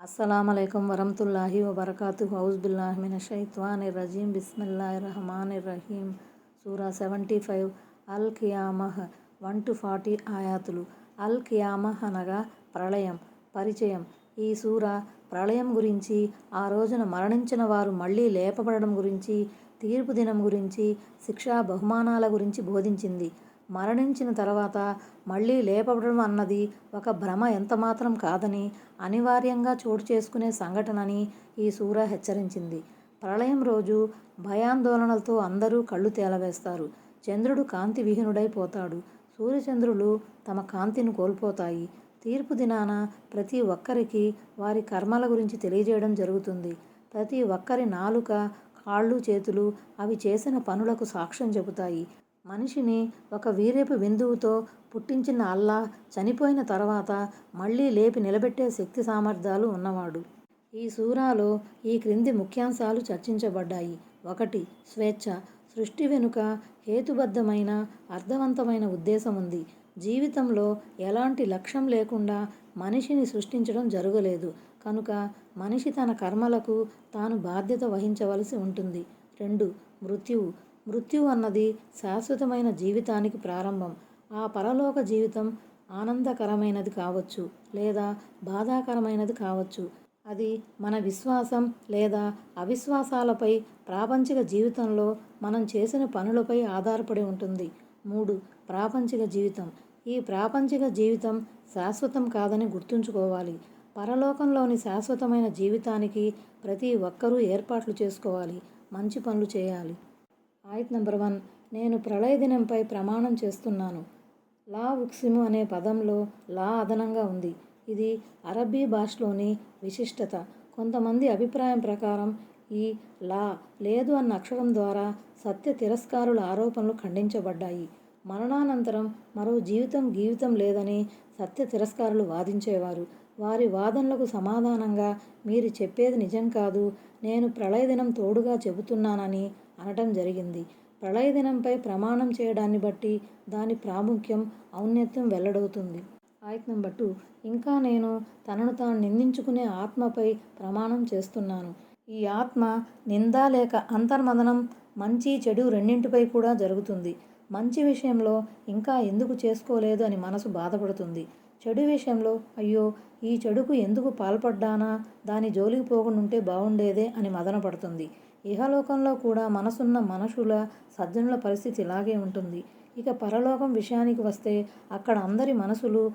అస్సలం అయికం వరహతుల్లాహి వబర్కాతు హౌస్ బిల్లాహ్ మిన షైత్వాన్ రజీం బిస్మిల్లా రహమాన్ రహీం సూరా seventy five. Al ఖియామహ్ one to forty ఆయాతులు. అల్ ఖియామహ్ అనగా ప్రళయం పరిచయం. ఈ సూర ప్రళయం గురించి ఆ రోజున మరణించిన వారు మళ్ళీ లేపబడడం గురించి తీర్పు దినం గురించి శిక్షా బహుమానాల గురించి బోధించింది. మరణించిన తర్వాత మళ్ళీ లేపబడడం అన్నది ఒక భ్రమ ఎంతమాత్రం కాదని అనివార్యంగా చోటు చేసుకునే సంఘటనని ఈ సూర హెచ్చరించింది. ప్రళయం రోజు భయాందోళనలతో అందరూ కళ్ళు తేలవేస్తారు. చంద్రుడు కాంతి విహీనుడైపోతాడు సూర్యచంద్రులు తమ కాంతిని కోల్పోతాయి. తీర్పు దినాన ప్రతి ఒక్కరికి వారి కర్మల గురించి తెలియజేయడం జరుగుతుంది. ప్రతి ఒక్కరి నాలుక కాళ్ళు చేతులు అవి చేసిన పనులకు సాక్ష్యం చెబుతాయి. మనిషిని ఒక వీరేపు బిందువుతో పుట్టించిన అల్లా చనిపోయిన తర్వాత మళ్ళీ లేపి నిలబెట్టే శక్తి సామర్థ్యాలు ఉన్నవాడు. ఈ సూరాలో ఈ క్రింది ముఖ్యాంశాలు చర్చించబడ్డాయి. ఒకటి స్వేచ్ఛ. సృష్టి వెనుక హేతుబద్ధమైన అర్థవంతమైన ఉద్దేశం ఉంది. జీవితంలో ఎలాంటి లక్ష్యం లేకుండా మనిషిని సృష్టించడం జరగలేదు. కనుక మనిషి తన కర్మలకు తాను బాధ్యత వహించవలసి ఉంటుంది. రెండు మృత్యువు. మృత్యు అన్నది శాశ్వతమైన జీవితానికి ప్రారంభం. ఆ పరలోక జీవితం ఆనందకరమైనది కావచ్చు లేదా బాధాకరమైనది కావచ్చు. అది మన విశ్వాసం లేదా అవిశ్వాసాలపై ప్రాపంచిక జీవితంలో మనం చేసిన పనులపై ఆధారపడి ఉంటుంది. మూడు ప్రాపంచిక జీవితం. ఈ ప్రాపంచిక జీవితం శాశ్వతం కాదని గుర్తుంచుకోవాలి. పరలోకంలోని శాశ్వతమైన జీవితానికి ప్రతి ఒక్కరూ ఏర్పాట్లు చేసుకోవాలి. మంచి పనులు చేయాలి. ఆయత్ నెంబర్ వన్ నేను ప్రళయ దినంపై ప్రమాణం చేస్తున్నాను. లా ఉక్సిము అనే పదంలో లా అదనంగా ఉంది. ఇది అరబ్బీ భాషలోని విశిష్టత. కొంతమంది అభిప్రాయం ప్రకారం ఈ లా లేదు అన్న అక్షరం ద్వారా సత్య తిరస్కారుల ఆరోపణలు ఖండించబడ్డాయి. మరణానంతరం మరో జీవితం జీవితం లేదని సత్య తిరస్కారులు వాదించేవారు. వారి వాదనలకు సమాధానంగా మీరు చెప్పేది నిజం కాదు నేను ప్రళయ దినం తోడుగా చెబుతున్నానని అనటం జరిగింది. ప్రళయ దినంపై ప్రమాణం చేయడాన్ని బట్టి దాని ప్రాముఖ్యం ఔన్నత్యం వెల్లడవుతుంది. ఆయత్నం బట్టు ఇంకా నేను తనను తాను నిందించుకునే ఆత్మపై ప్రమాణం చేస్తున్నాను. ఈ ఆత్మ నింద లేక అంతర్మదనం మంచి చెడు రెండింటిపై కూడా జరుగుతుంది. మంచి విషయంలో ఇంకా ఎందుకు చేసుకోలేదు అని మనసు బాధపడుతుంది. చెడు విషయంలో అయ్యో ఈ చెడుకు ఎందుకు పాల్పడ్డానా? దాని జోలికి పోకుండా బాగుండేదే అని మదనపడుతుంది. ఇహలోకంలో కూడా మనసున్న మనుషుల సజ్జనుల పరిస్థితి ఇలాగే ఉంటుంది. ఇక పరలోకం విషయానికి వస్తే అక్కడ అందరి మనసులు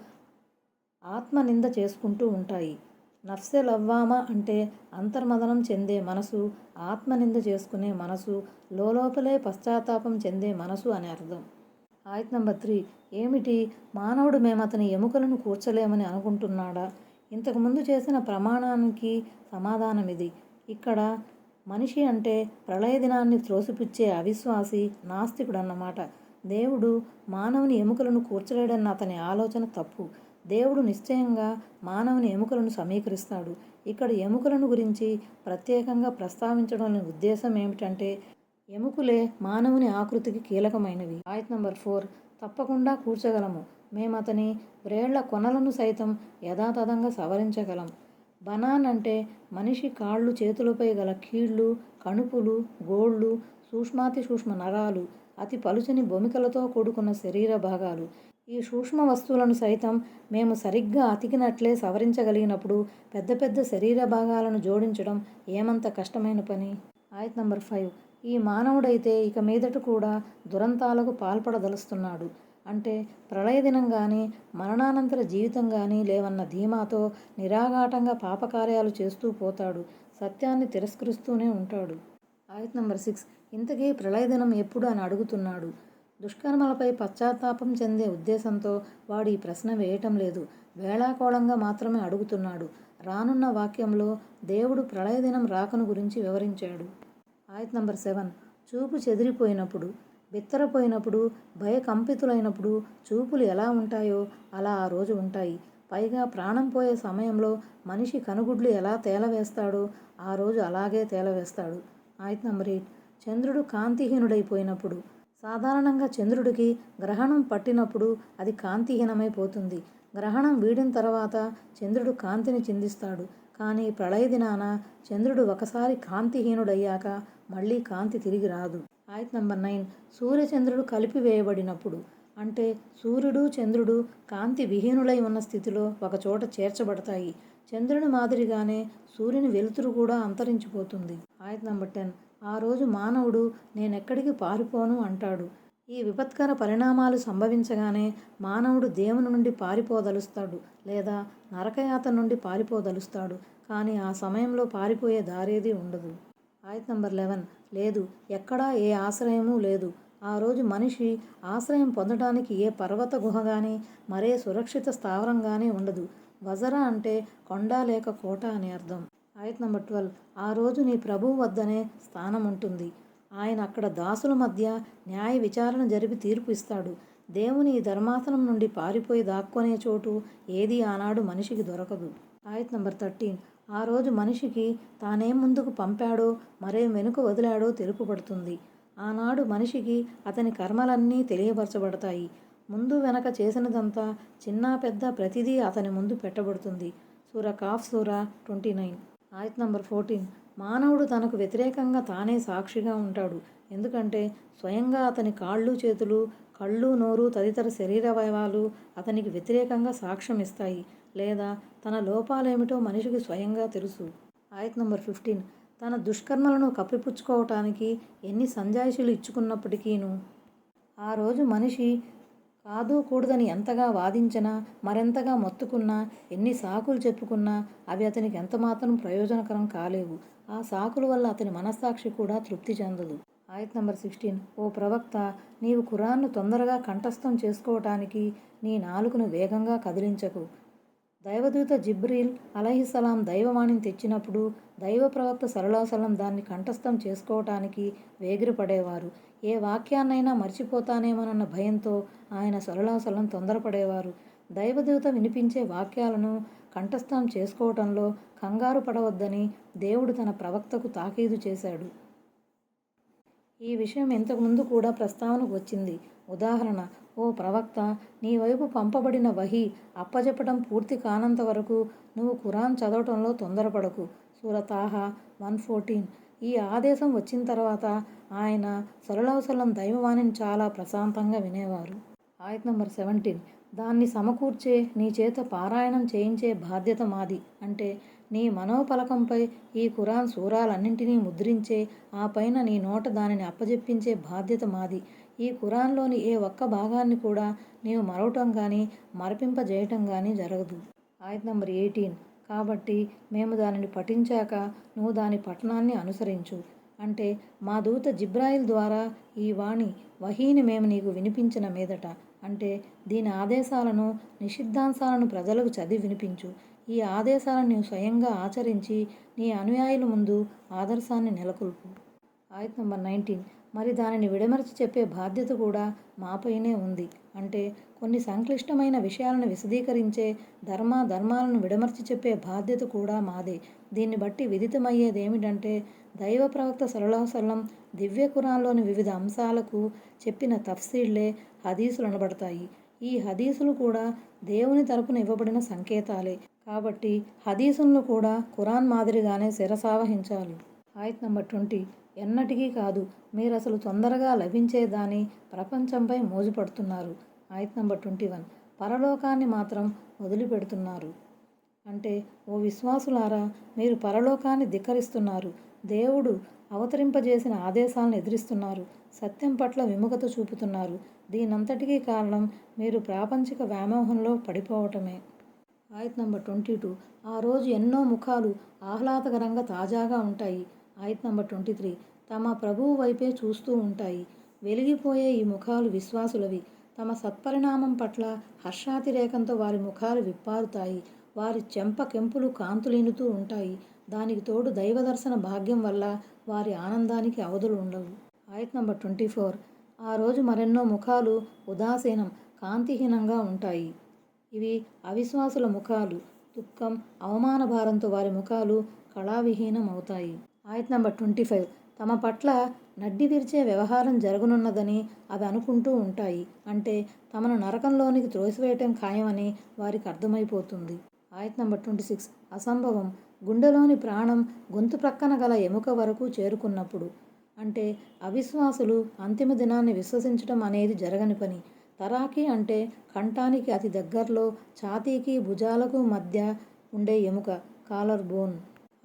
ఆత్మనింద చేసుకుంటూ ఉంటాయి. నఫ్సె లవ్వామా అంటే అంతర్మదనం చెందే మనసు ఆత్మనింద చేసుకునే మనసు లోపలే పశ్చాత్తాపం చెందే మనసు అని అర్థం. ఆయత్ నంబర్ త్రీ. ఏమిటి? మానవుడు మేమతని అతని ఎముకలను కూర్చలేమని అనుకుంటున్నాడా? ఇంతకుముందు చేసిన ప్రమాణానికి సమాధానం ఇది ఇక్కడ మనిషి అంటే ప్రళయ దినాన్ని త్రోసిపుచ్చే అవిశ్వాసి నాస్తికుడు అన్నమాట దేవుడు మానవుని ఎముకలను కూర్చలేడన్న అతని ఆలోచన తప్పు. దేవుడు నిశ్చయంగా మానవుని ఎముకలను సమీకరిస్తాడు. ఇక్కడ ఎముకలను గురించి ప్రత్యేకంగా ప్రస్తావించడం ఉద్దేశం ఏమిటంటే ఎముకలే మానవుని ఆకృతికి కీలకమైనవి. ఆయత్ నంబర్ ఫోర్ తప్పకుండా కూర్చగలము. మేము అతని వ్రేళ్ళ కొనలను సైతం యథాతథంగా సవరించగలం. బనాన్ అంటే మనిషి కాళ్ళు చేతులపై గల కీళ్ళు కణుపులు గోళ్ళు సూక్ష్మాతి సూక్ష్మ నరాలు అతి పలుచని బొమికలతో కూడుకున్న శరీర భాగాలు. ఈ సూక్ష్మ వస్తువులను సైతం మేము సరిగ్గా అతికినట్లే సవరించగలిగినప్పుడు పెద్ద పెద్ద శరీర భాగాలను జోడించడం ఏమంత కష్టమైన పని? ఆయత్ నంబర్ ఫైవ్. ఈ మానవుడైతే ఇక మీదట కూడా దురంతాలకు పాల్పడదలుస్తున్నాడు. అంటే ప్రళయదినం కానీ మరణానంతర జీవితం కానీ లేవన్న ధీమాతో నిరాఘాటంగా పాపకార్యాలు చేస్తూ పోతాడు. సత్యాన్ని తిరస్కరిస్తూనే ఉంటాడు. ఆయత్ నంబర్ సిక్స్. ఇంతకీ ప్రళయదినం ఎప్పుడు అని అడుగుతున్నాడు. దుష్కర్మలపై పశ్చాత్తాపం చెందే ఉద్దేశంతో వాడు ఈ ప్రశ్న వేయటం లేదు. వేళాకోళంగా మాత్రమే అడుగుతున్నాడు. రానున్న వాక్యంలో దేవుడు ప్రళయదినం రాకను గురించి వివరించాడు. ఆయత్ నంబర్ సెవెన్. చూపు చెదిరిపోయినప్పుడు బిత్తరపోయినప్పుడు భయకంపితులైనప్పుడు చూపులు ఎలా ఉంటాయో అలా ఆ రోజు ఉంటాయి. పైగా ప్రాణం పోయే సమయంలో మనిషి కనుగుడ్లు ఎలా తేలవేస్తాడో ఆ రోజు అలాగే తేలవేస్తాడు. ఆయత్ నంబర్ ఎయిట్. చంద్రుడు కాంతిహీనుడైపోయినప్పుడు. సాధారణంగా చంద్రుడికి గ్రహణం పట్టినప్పుడు అది కాంతిహీనమైపోతుంది గ్రహణం వీడిన తర్వాత చంద్రుడు కాంతిని చిందిస్తాడు. కానీ ప్రళయ దినాన చంద్రుడు ఒకసారి కాంతిహీనుడయ్యాక మళ్ళీ కాంతి తిరిగి రాదు. ఆయత్ నంబర్ నైన్. సూర్యచంద్రుడు కలిపివేయబడినప్పుడు అంటే సూర్యుడు చంద్రుడు కాంతి విహీనులై ఉన్న స్థితిలో ఒకచోట చేర్చబడతాయి. చంద్రుని మాదిరిగానే సూర్యుని వెలుతురు కూడా అంతరించిపోతుంది. ఆయత్ నంబర్ టెన్. ఆ రోజు మానవుడు నేనెక్కడికి పారిపోను అంటాడు. ఈ విపత్కర పరిణామాలు సంభవించగానే మానవుడు దేవుని నుండి పారిపోదలుస్తాడు లేదా నరకయాత నుండి పారిపోదలుస్తాడు. కానీ ఆ సమయంలో పారిపోయే దారేది ఉండదు. ఆయత్ నంబర్ లెవెన్. లేదు ఎక్కడా ఏ ఆశ్రయమూ లేదు. ఆ రోజు మనిషి ఆశ్రయం పొందడానికి ఏ పర్వత గుహ కానీ మరే సురక్షిత స్థావరం కానీ ఉండదు. వజరా అంటే కొండ లేక కోట అని అర్థం. ఆయత్ నంబర్ ట్వెల్వ్. ఆ రోజు నీ ప్రభువు వద్దనే స్థానం ఉంటుంది ఆయన అక్కడ దాసుల మధ్య న్యాయ విచారణ జరిపి తీర్పు ఇస్తాడు. దేవుని ధర్మాసనం నుండి పారిపోయి దాక్కునే చోటు ఏది ఆనాడు మనిషికి దొరకదు. ఆయత్ నంబర్ థర్టీన్. ఆ రోజు మనిషికి తానేం ముందుకు పంపాడో మరేం వెనుక వదిలాడో తెలుపుపడుతుంది ఆనాడు మనిషికి అతని కర్మలన్నీ తెలియపరచబడతాయి. ముందు వెనక చేసినదంతా చిన్న పెద్ద ప్రతిదీ అతని ముందు పెట్టబడుతుంది. సూర కాఫ్ సూర ట్వంటీ నైన్. ఆయత్ నంబర్ ఫోర్టీన్. మానవుడు తనకు వ్యతిరేకంగా తానే సాక్షిగా ఉంటాడు. ఎందుకంటే స్వయంగా అతని కాళ్ళు చేతులు కళ్ళు నోరు తదితర శరీరవయవాలు అతనికి వ్యతిరేకంగా సాక్ష్యం ఇస్తాయి లేదా తన లోపాలేమిటో మనిషికి స్వయంగా తెలుసు. ఆయత్ నంబర్ ఫిఫ్టీన్. తన దుష్కర్మలను కప్పిపుచ్చుకోవటానికి ఎన్ని సంజాయిషులు ఇచ్చుకున్నప్పటికీను? ఆ రోజు మనిషి కాదు కూడదని ఎంతగా వాదించినా మరెంతగా మొత్తుకున్నా ఎన్ని సాకులు చెప్పుకున్నా అవి అతనికి ఎంతమాత్రం ప్రయోజనకరం కాలేవు. ఆ సాకుల వల్ల అతని మనస్సాక్షి కూడా తృప్తి చెందదు. ఆయత్ నంబర్ సిక్స్టీన్. ఓ ప్రవక్త నీవు ఖురాన్ను తొందరగా కంఠస్థం చేసుకోవటానికి నీ నాలుకను వేగంగా కదిలించకు. దైవదూత జిబ్రీల్ అలహిసలాం దైవవాణిని తెచ్చినప్పుడు దైవ ప్రవక్త సరళాసలం దాన్ని కంఠస్థం చేసుకోవటానికి వేగిరపడేవారు. ఏ వాక్యాన్నైనా మర్చిపోతానేమోనన్న భయంతో ఆయన సరళాసలం తొందరపడేవారు. దైవదూత వినిపించే వాక్యాలను కంఠస్థం చేసుకోవటంలో కంగారు పడవద్దని దేవుడు తన ప్రవక్తకు తాకీదు చేశాడు. ఈ విషయం ఇంతకుముందు కూడా ప్రస్తావనకు వచ్చింది. ఉదాహరణ ఓ ప్రవక్త నీ వైపు పంపబడిన వహి అప్పజెప్పడం పూర్తి కానంత వరకు నువ్వు ఖురాన్ చదవటంలో తొందరపడకు. సూరతాహా వన్ ఫోర్టీన్. ఈ ఆదేశం వచ్చిన తర్వాత ఆయన సరళవసలం దైవవాణిని చాలా ప్రశాంతంగా వినేవారు. ఆయత్ నంబర్ సెవెంటీన్. దాన్ని సమకూర్చే నీ చేత పారాయణం చేయించే బాధ్యత మాది. అంటే నీ మనోపలకంపై ఈ ఖురాన్ సూరాలన్నింటినీ ముద్రించే ఆ పైన నీ నోట దానిని అప్పజెప్పించే బాధ్యత మాది. ఈ ఖురాన్లోని ఏ ఒక్క భాగాన్ని కూడా నీవు మరవటం కానీ మరపింపజేయటం కానీ జరగదు. ఆయత్ నంబర్ ఎయిటీన్. కాబట్టి మేము దానిని పఠించాక నువ్వు దాని పఠనాన్ని అనుసరించు. అంటే మా దూత జిబ్రాయిల్ ద్వారా ఈ వాణి వహీని మేము నీకు వినిపించిన మీదట. అంటే దీని ఆదేశాలను నిషిద్ధాంశాలను ప్రజలకు చదివి వినిపించు. ఈ ఆదేశాలను నీవు స్వయంగా ఆచరించి నీ అనుయాయుల ముందు ఆదర్శాన్ని నెలకొల్పు. ఆయత్ నంబర్ నైన్టీన్. మరి దానిని విడమర్చి చెప్పే బాధ్యత కూడా మాపైనే ఉంది. అంటే కొన్ని సంక్లిష్టమైన విషయాలను విశదీకరించే ధర్మ ధర్మాలను విడమర్చి చెప్పే బాధ్యత కూడా మాదే. దీన్ని బట్టి విదితమయ్యేది ఏమిటంటే దైవ ప్రవక్త సరళోసరళం దివ్య కురాన్లోని వివిధ అంశాలకు చెప్పిన తఫ్సీళ్ళే హదీసులు అనబడతాయి. ఈ హదీసులు కూడా దేవుని తరపున ఇవ్వబడిన సంకేతాలే. కాబట్టి హదీసులను కూడా ఖురాన్ మాదిరిగానే శిరసావహించాలి. ఆయత్ నంబర్ ట్వంటీ ఎన్నటికీ కాదు. మీరు అసలు తొందరగా లభించేదాని ప్రపంచంపై మోజుపడుతున్నారు. ఆయత్ నంబర్ ట్వంటీ వన్. పరలోకాన్ని మాత్రం వదిలిపెడుతున్నారు. అంటే ఓ విశ్వాసులారా మీరు పరలోకాన్ని ధిక్కరిస్తున్నారు. దేవుడు అవతరింపజేసిన ఆదేశాలను ఎదిరిస్తున్నారు. సత్యం పట్ల విముఖత చూపుతున్నారు. దీనంతటికీ కారణం మీరు ప్రాపంచిక వ్యామోహంలో పడిపోవటమే. ఆయత్ నంబర్ ట్వంటీ టూ. ఆ రోజు ఎన్నో ముఖాలు ఆహ్లాదకరంగా తాజాగా ఉంటాయి. ఆయత్ నంబర్ ట్వంటీ త్రీ. తమ ప్రభువు వైపే చూస్తూ ఉంటాయి. వెలిగిపోయే ఈ ముఖాలు విశ్వాసులవి. తమ సత్పరిణామం పట్ల హర్షాతిరేకంతో వారి ముఖాలు విప్పారుతాయి. వారి చెంప కెంపులు కాంతులీనుతూ ఉంటాయి. దానికి తోడు దైవ దర్శన భాగ్యం వల్ల వారి ఆనందానికి అవధులు ఉండవు. ఆయత్ నంబర్ ట్వంటీ ఫోర్. ఆ రోజు మరెన్నో ముఖాలు ఉదాసీనం కాంతిహీనంగా ఉంటాయి. ఇవి అవిశ్వాసుల ముఖాలు. దుఃఖం అవమాన భారంతో వారి ముఖాలు కళావిహీనం అవుతాయి ఆయత్ నంబర్ ట్వంటీ ఫైవ్. తమ పట్ల నడ్డి విరిచే వ్యవహారం జరగనున్నదని అవి అనుకుంటూ ఉంటాయి. అంటే తమను నరకంలోనికి త్రోసివేయటం ఖాయమని వారికి అర్థమైపోతుంది. ఆయత్ నంబర్ ట్వంటీ సిక్స్. అసంభవం. గుండెలోని ప్రాణం గొంతు ప్రక్కన గల ఎముక వరకు చేరుకున్నప్పుడు. అంటే అవిశ్వాసులు అంతిమ దినాన్ని విశ్వసించడం అనేది జరగని పని. తరాకి అంటే కంఠానికి అతి దగ్గరలో ఛాతీకి భుజాలకు మధ్య ఉండే ఎముక కాలర్ బోన్.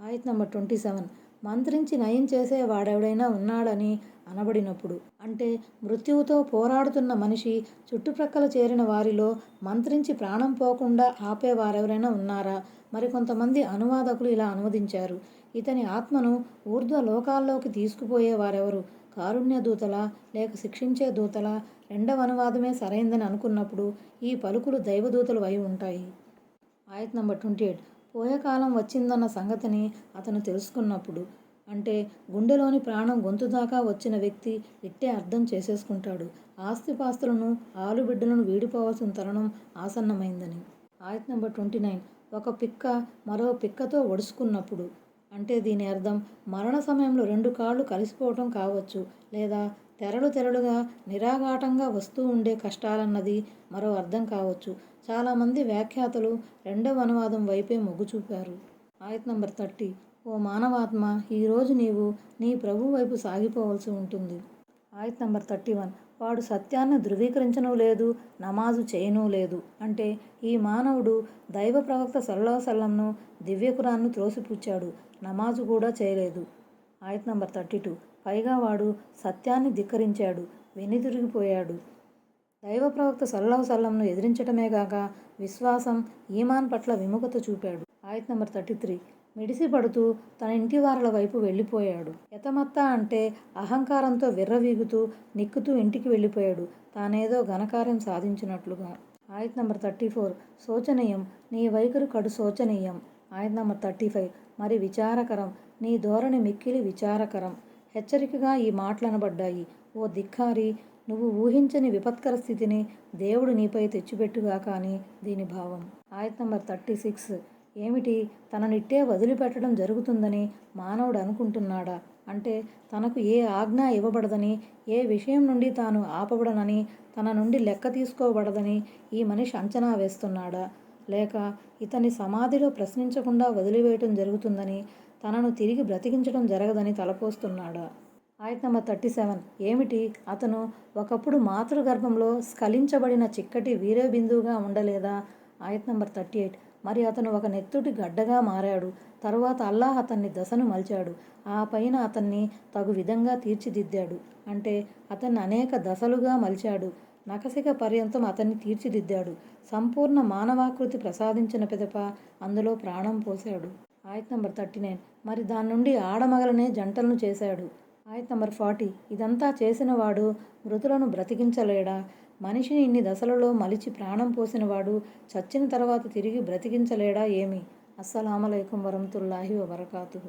ఆయత్ నంబర్ ట్వంటీ సెవెన్. మంత్రించి నయం చేసే వాడెవడైనా ఉన్నాడని అనబడినప్పుడు. అంటే మృత్యువుతో పోరాడుతున్న మనిషి చుట్టుప్రక్కల చేరిన వారిలో మంత్రించి ప్రాణం పోకుండా ఆపే వారెవరైనా ఉన్నారా? మరికొంతమంది అనువాదకులు ఇలా అనువదించారు. ఇతని ఆత్మను ఊర్ధ్వ లోకాల్లోకి తీసుకుపోయే వారెవరు? కారుణ్య దూతల లేక శిక్షించే దూతల రెండవ అనువాదమే సరైందని అనుకున్నప్పుడు ఈ పలుకులు దైవదూతలు అయి ఉంటాయి? ఆయత్ నంబర్ ట్వంటీ ఎయిట్. పోయకాలం వచ్చిందన్న సంగతిని అతను తెలుసుకున్నప్పుడు అంటే గుండెలోని ప్రాణం గొంతు దాకా వచ్చిన వ్యక్తి ఇట్టే అర్థం చేసేసుకుంటాడు. ఆస్తిపాస్తులను ఆలుబిడ్డలను వీడిపోవాల్సిన తరుణం ఆసన్నమైందని. ఆయత్ నెంబర్ ట్వంటీ నైన్. ఒక పిక్క మరో పిక్కతో ఒడుచుకున్నప్పుడు అంటే దీని అర్థం మరణ సమయంలో రెండు కాళ్ళు కలిసిపోవటం కావచ్చు లేదా తెరలు తెరలుగా నిరాఘాటంగా వస్తూ ఉండే కష్టాలన్నది మరో అర్థం కావచ్చు. చాలామంది వ్యాఖ్యాతలు రెండవ అనువాదం వైపే మొగ్గు చూపారు. ఆయత్ నంబర్ థర్టీ ఓ మానవాత్మ ఈరోజు నీవు నీ ప్రభు వైపు సాగిపోవలసి ఉంటుంది. ఆయత్ నంబర్ థర్టీ వన్ వాడు సత్యాన్ని ధృవీకరించను లేదు నమాజు చేయను లేదు. అంటే ఈ మానవుడు దైవ ప్రవక్త సల్లాసల్లంను దివ్యకురాన్ని త్రోసిపుచ్చాడు నమాజు కూడా చేయలేదు. ఆయత్ నంబర్ థర్టీ టూ పైగా వాడు సత్యాన్ని ధిక్కరించాడు వెనుదిరిగిపోయాడు దైవ ప్రవక్త సల్లహు సల్లంను ఎదిరించటమే కాక విశ్వాసం ఈమాన్ పట్ల విముఖత చూపాడు. ఆయత్ నెంబర్ థర్టీ త్రీ. మిడిసి పడుతూ తన ఇంటి వారల వైపు వెళ్ళిపోయాడు. ఎతమత్త అంటే అహంకారంతో విర్రవీగుతూ నిక్కుతూ ఇంటికి వెళ్ళిపోయాడు. తానేదో ఘనకార్యం సాధించినట్లుగా. ఆయత్ నెంబర్ థర్టీ ఫోర్. శోచనీయం. నీ వైఖరు కడు శోచనీయం. ఆయత్ నెంబర్ థర్టీ ఫైవ్. మరి విచారకరం. నీ ధోరణి మిక్కిలి విచారకరం. హెచ్చరికగా ఈ మాటలనబడ్డాయి. ఓ ధిక్కారి నువ్వు ఊహించని విపత్కర స్థితిని దేవుడు నీపై తెచ్చిపెట్టుగా కానీ దీని భావం. ఆయత్ నంబర్ థర్టీ సిక్స్. ఏమిటి? తననిట్టే వదిలిపెట్టడం జరుగుతుందని మానవుడు అనుకుంటున్నాడా? అంటే తనకు ఏ ఆజ్ఞ ఇవ్వబడదని ఏ విషయం నుండి తాను ఆపబడనని తన నుండి లెక్క తీసుకోబడదని ఈ మనిషి అంచనా వేస్తున్నాడా? లేక ఇతని సమాధిలో ప్రశ్నించకుండా వదిలివేయటం జరుగుతుందని తనను తిరిగి బ్రతికించడం జరగదని తలపోస్తున్నాడా? ఆయత్ నెంబర్ థర్టీ సెవెన్. ఏమిటి? అతను ఒకప్పుడు మాతృగర్భంలో స్ఖలించబడిన చిక్కటి వీరే బిందువుగా ఉండలేదా? ఆయత్ నెంబర్ థర్టీ ఎయిట్. మరి అతను ఒక నెత్తుటి గడ్డగా మారాడు. తరువాత అల్లాహ్ అతన్ని దశను మలిచాడు. ఆ పైన అతన్ని తగు విధంగా తీర్చిదిద్దాడు. అంటే అతన్ని అనేక దశలుగా మలిచాడు. నకసిక పర్యంతం అతన్ని తీర్చిదిద్దాడు. సంపూర్ణ మానవాకృతి ప్రసాదించిన పిదప అందులో ప్రాణం పోశాడు. ఆయత్ నెంబర్ థర్టీ నైన్. మరి దాని నుండి ఆడమగలనే జంటలను చేశాడు. ఆయత్ నంబర్ ఫార్టీ ఇదంతా చేసినవాడు మృతులను బ్రతికించలేడా? మనిషిని ఇన్ని దశలలో మలిచి ప్రాణం పోసినవాడు చచ్చిన తర్వాత తిరిగి బ్రతికించలేడా ఏమి? అస్సలామలైకుం వరహతుల్లాహి వరకాతు